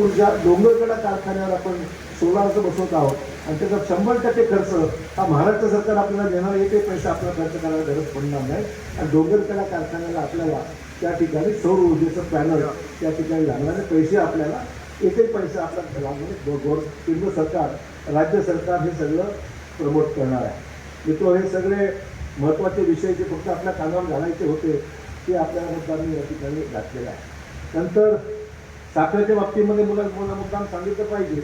ऊर्जा डोंगरकडा कारखान्यावर आपण सोलारचं बसवत आहोत. आणि त्याचा शंभर टक्के खर्च हा महाराष्ट्र सरकार आपल्याला देणार एकही पैसा आपल्याला खर्च करायला गरज पडणार नाही. आणि डोंगरकडा कारखान्याला आपल्याला त्या ठिकाणी सौर ऊर्जेचं पॅनल त्या ठिकाणी लागणारे पैसे आपल्याला एकही पैसा आपला लागणार गोर केंद्र सरकार राज्य सरकार हे सगळं प्रमोट करणार आहे. मित्र हे सगळे महत्त्वाचे विषय जे फक्त आपल्या कानावर घालायचे होते ते आपल्या लोकांनी या ठिकाणी घातलेलं आहे नंतर साखरेच्या बाबतीमध्ये मुला मला मुद्दाम सांगितलं पाहिजे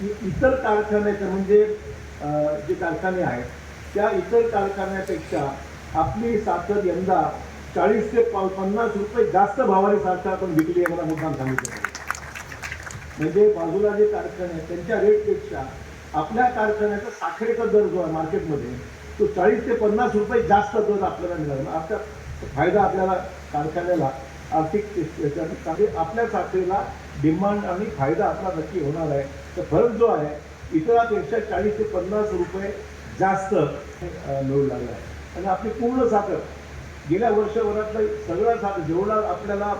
की इतर कारखान्याचं म्हणजे जे कारखाने आहेत त्या इतर कारखान्यापेक्षा आपली साखर यंदा चाळीस ते प- पन्नास रुपये जास्त भावाने साखर आपण विकली आहे मला मुद्दाम सांगितलं म्हणजे बाजूला जे कारखाने आहेत त्यांच्या रेटपेक्षा आपल्या कारखान्याचा साखरेचा दर जो आहे मार्केटमध्ये तो चाळीस ते पन्नास रुपये जास्त दर आपल्याला मिळाला. आता फायदा आपल्याला कारखान्याला आर्थिक आपल्या साखरेला डिमांड आणि फायदा आपला नक्की होणार आहे. तर फरक जो आहे इतरापेक्षा चाळीस ते पन्नास रुपये जास्त मिळू लागला आहे. आणि आपली पूर्ण साखर. गेल्या वर्षभरातलं सगळं साखर जेवढा आपल्याला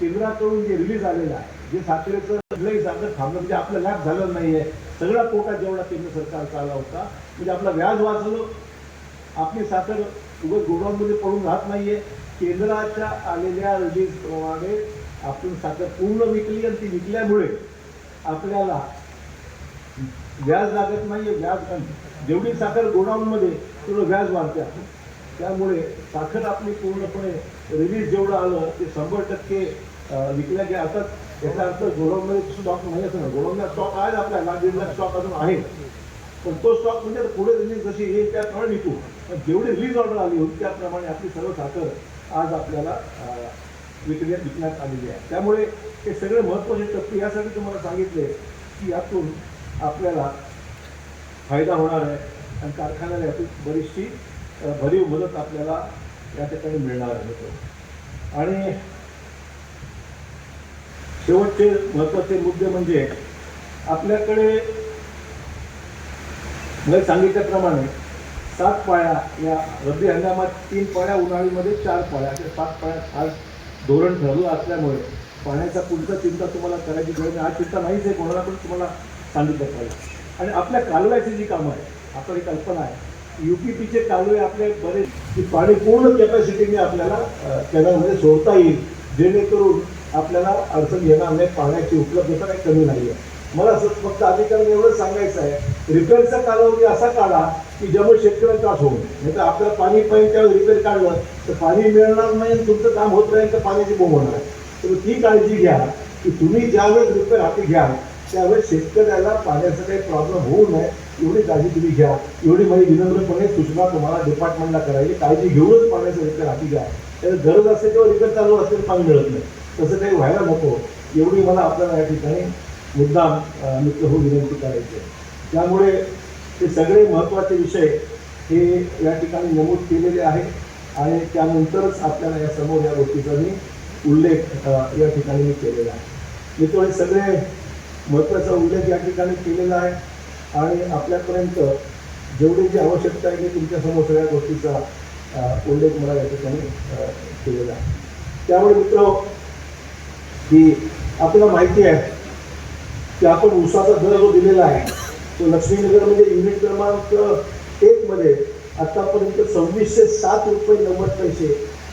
केंद्राकडून जे रिलीज आलेलं आहे जे साखरेचं सगळंही साखर थांबलं म्हणजे आपलं लॅब झालं नाही आहे सगळा कोटा जेवढा केंद्र सरकारचा आला होता म्हणजे आपलं व्याज वाचलं. आपली साखर उगत गोडाऊनमध्ये पडून राहत नाही आहे केंद्राच्या आलेल्या रिलीज प्रमाणे आपण साखर पूर्ण विकली आणि ती विकल्यामुळे आपल्याला व्याज लागत नाहीये व्याज जेवढी साखर गोडाऊनमध्ये तेवढं व्याज वाढते आपण त्यामुळे साखर आपली पूर्णपणे रिलीज जेवढं आलं ते शंभर टक्के विकल्या गेल्या. आता याचा अर्थ गोडाऊनमध्ये स्टॉक नाही असं नाही. गोडाऊनला स्टॉक आहे आपल्याला दीड लाख स्टॉक अजून आहे. पण तो स्टॉक म्हणजे पुढे रिलीज जशी येईल त्याप्रमाणे विकू. पण जेवढी रिलीज ऑर्डर आली होती त्याप्रमाणे आपली सर्व साखर आज आपल्याला विक्रिया विकण्यात आलेली आहे. त्यामुळे हे सगळे महत्त्वाचे टप्पे यासाठी तुम्हाला सांगितले की यातून आपल्याला फायदा होणार आहे आणि कारखान्याला यातून बरीचशी भरीव मदत आपल्याला या ठिकाणी मिळणार आहे. आणि शेवटचे महत्त्वाचे मुद्दे म्हणजे आपल्याकडे मला सांगितल्याप्रमाणे सात पाळ्या या रब्बी हंगामात तीन पाळ्या उन्हाळीमध्ये चार पाळ्या अशा सात पाळ्या आज धोरण ठरलं असल्यामुळे पाण्याचा पुढचा चिंता तुम्हाला करायची गरज नाही. आज चिंता नाहीच आहे कोणाला पण तुम्हाला सांगितलं पाहिजे. आणि आपल्या कालव्याची जी कामं आहे आपली कल्पना आहे यू पी पीचे कालवे आपले बरेच की पाणी पूर्ण कॅपॅसिटीने आपल्याला कॅनलमध्ये सोडता येईल जेणेकरून आपल्याला अडचण येणार नाही पाण्याची उपलब्धता काही कमी नाही आहे मला असं फक्त अधिकाऱ्यांनी एवढंच सांगायचं आहे रिपेअरचा कालावधी असा काढा की ज्यामुळे शेतकऱ्यांचा त्रास होऊ नये नाही तर आपल्याला पाणी पाहिजे त्यावेळेस रिपेअर काढलं तर पाणी मिळणार नाही आणि तुमचं काम होत नाही तर पाण्याची बोंब होणार तर ती काळजी घ्या की तुम्ही ज्यावेळेस रिपेअर हाती घ्या त्यावेळेस शेतकऱ्याला पाण्याचा काही प्रॉब्लेम होऊ नये एवढी काळजी तुम्ही घ्या. एवढी माझी विनम्रपणे सूचना तुम्हाला डिपार्टमेंटला करायची. काळजी घेऊनच पाण्याचा रिपेअर हाती घ्या. त्याला गरज असेल तेव्हा रिपेअर चालू असेल पाणी मिळत नाही. तसं काही व्हायला नको. एवढी मला आपल्याला या ठिकाणी मुद्दाम मित्र हो विनंती करायची त्यामुळे हे सगळे महत्त्वाचे विषय हे या ठिकाणी नमूद केलेले आहेत. आणि त्यानंतरच आपल्याला या समोर या गोष्टीचा मी उल्लेख या ठिकाणी मी केलेला आहे. मित्र हे सगळे महत्त्वाचा उल्लेख या ठिकाणी केलेला आहे. आणि आपल्यापर्यंत जेवढी जी आवश्यकता आहे की तुमच्यासमोर सगळ्या गोष्टीचा उल्लेख मला या ठिकाणी केलेला आहे. त्यामुळे मित्र की आपल्याला माहिती आहे की आपण उसाचा दर जो दिलेला आहे तो लक्ष्मीनगरमध्ये म्हणजे युनिट क्रमांक एक मध्ये आतापर्यंत सव्वीसशे सात रुपये नव्वद पैसे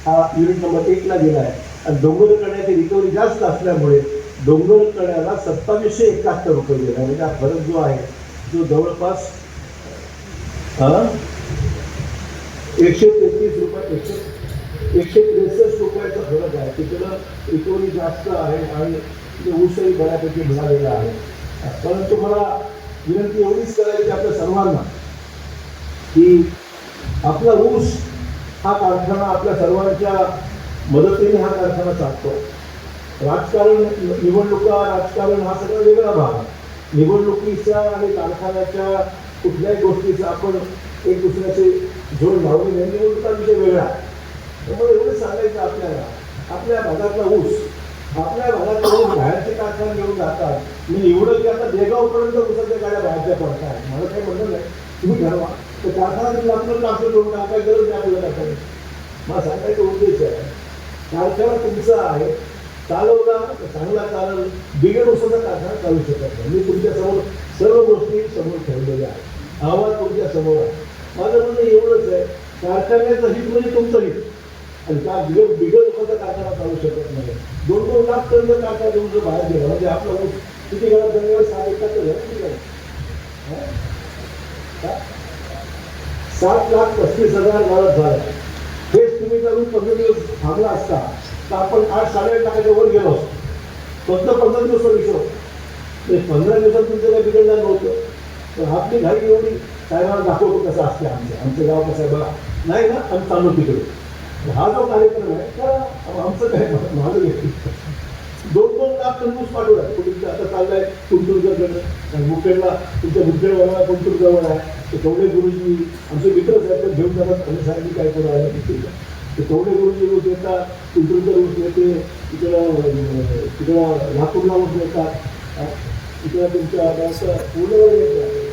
हा युनिट नंबर एकला गेला आहे. आणि डोंगर कण्याची रिकव्हरी जास्त असल्यामुळे डोंगर कण्याला सत्तावीसशे एकाहत्तर रुपये दिला आहे. म्हणजे हा फरक जो आहे जो जवळपास एकशे तेहतीस रुपये एकशे एकशे त्रेसष्ट रुपयाचा फरक आहे. तिकडं रिकव्हरी जास्त आहे आणि ऊसही बऱ्यापैकी मिळालेला आहे. परंतु मला विनंती एवढीच करायची सर्वांना की आपला ऊस हा कारखाना आपल्या सर्वांच्या मदतीने हा कारखाना चालतो. राजकारण निवडणुका राजकारण हा सगळा वेगळा भाग निवडणुकीचा आणि कारखान्याच्या कुठल्याही गोष्टीचा आपण एक दुसऱ्याचे जोड लावले नाही निवडणुका विषय वेगळा त्यामुळे एवढं सांगायचं आपल्याला आपल्या भागातला ऊस आपल्या भागात बाहेरचे कारखाने घेऊन जातात. मी एवढं की आता देगावपर्यंत उचलते गाड्या बाहेरच्या पडतात मला काही म्हणलं नाही. तुम्ही ठरवा. तर कारखाना तुम्ही आपलं ट्रान्सफर करून टाकाय गरज नाही आपल्याला कारखाने मला सांगायचा उद्देश आहे. कारखाना तुमचा आहे. चालवला तर चांगला चालव बिघड उसाचा कारखाना चालू शकत नाही. मी तुमच्यासमोर सर्व गोष्टी समोर ठेवलेल्या आहेत. अहवाल तुमच्यासमोर आहे. माझं म्हणणं एवढंच आहे. कारखान्याचं हित म्हणजे तुमचं हित आणि त्या बिघड बिघड उसाचा कारखाना चालू शकत नाही. दोन दोन लाख टन जर कारखाना जर बाहेर गेला म्हणजे आपला ऊस किती घरात जमिनीवर सात एकाहत्तर तर सात लाख पस्तीस हजार गावात झालं. हेच तुम्ही जर पंधरा दिवस थांबला असता तर आपण आठ साडेआठ लाखाच्या वर गेलो असतो. फक्त पंधरा दिवस विषय ते पंधरा दिवसात तुमचं काही बिघडलं नव्हतं. तर आपली घाई एवढी साहेबांना दाखवतो कसं असते आमचं. आमचं गाव कसं आहे बघा. नाही ना आम्ही चालू तिकडे. हा जो कार्यक्रम आहे तर आमचं काय माझं व्यक्ती दोन दोन लाख टन ऊस पाठवला तुमचं आता चाललाय कुंटूरकडनं मुखेडला तुमच्या मुखेडवाला कुंटूर जवळ आहे. ते कवडे गुरुजी आमचे मित्र साहेब ते घेऊन जातात. आणि साहेब काय करू आहे ते कवडे गुरुजी रोज येतात कुंटूरकर रोज येते. तिकडं तिकडं लातूरला रोज येतात. तिकडं तुमच्या गावचं पूर्णवर येतात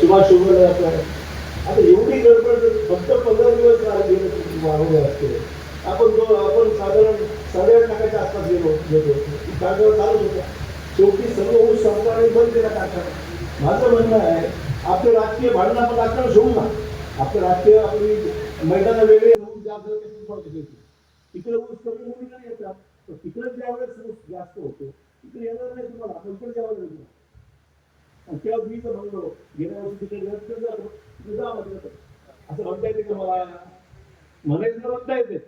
सुभाष शुगर येतात आता एवढी गडबड फक्त पंधरा दिवस गेले वाढवले असते. आपण जो आपण साधारण साडेआठ लाखाच्या आसपास गेलो गेलो. कागदावर चालू होता. शेवटी सर्व ऊस आणि बंद केला कारखाना. माझं म्हणणं आहे आपले राजकीय भांडण आपण राजकारण सोडू ना. आपलं राजकीय आपली मैदाना वेगळे होऊन जास्त होते, तिकडे ऊस कमी भूमीकडे येतात तर तिकडे ज्यावेळेस ऊस जास्त होतो तिकडे येणार नाही तुम्हाला. आपण पण द्यावं लागेल. आणि तेव्हा मी तर म्हणलो गेल्या वर्षी तिकडे जास्त जातो. असं म्हणता येते का मला म्हणायचं तर म्हणता येते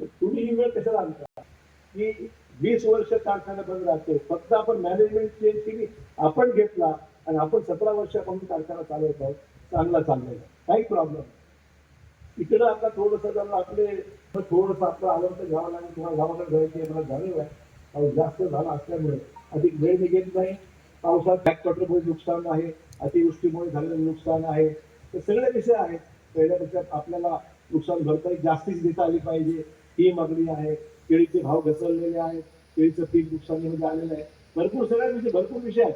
तुम्ही ही वेळ कशाला आणता की वीस वर्ष कारखाना बंद राहते फक्त आपण मॅनेजमेंट चेंज केली आपण घेतला आणि आपण सतरा वर्षापासून कारखाना चालवत आहोत चांगला चाललेला काही प्रॉब्लेम इकडं आता थोडंसं जर आपले थोडंसं आपलं आलं तर घ्यावं लागेल तुम्हाला गावाकडे जायची आहे, मला झालेलं आहे पाऊस जास्त झाला असल्यामुळे अधिक वेळ निघत नाही पावसात बॅकवॉटरमुळे नुकसान आहे अतिवृष्टीमुळे झालेलं नुकसान आहे. तर सगळे विषय आहेत. पहिल्यापेक्षा आपल्याला नुकसान भरपाई जास्तीच देता आली पाहिजे. ही मागणी आहे. केळीचे भाव घसरलेले आहेत. केळीचं पीक नुकसानीमध्ये आलेलं आहे. भरपूर सगळ्या विषय भरपूर विषय आहेत.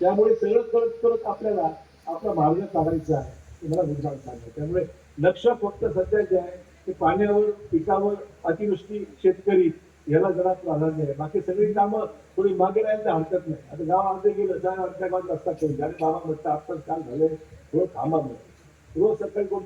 त्यामुळे सगळं करत करत आपल्याला आपला मार्ग काढायचा आहे. हे मला मुद्दाम सांगा त्यामुळे लक्ष फक्त सध्या जे आहे ते पाण्यावर पिकावर अतिवृष्टी शेतकरी याला जरा प्राधान्य आहे. बाकी सगळी कामं कोणी मागे राहायला हरकत नाही. आता गाव अर्धे गेलं त्या अर्ध्या गावात रस्ता करून आणि बाबा म्हणतात आपण काल झाले थोडं थांबा म्हणून रोज सकाळी कोण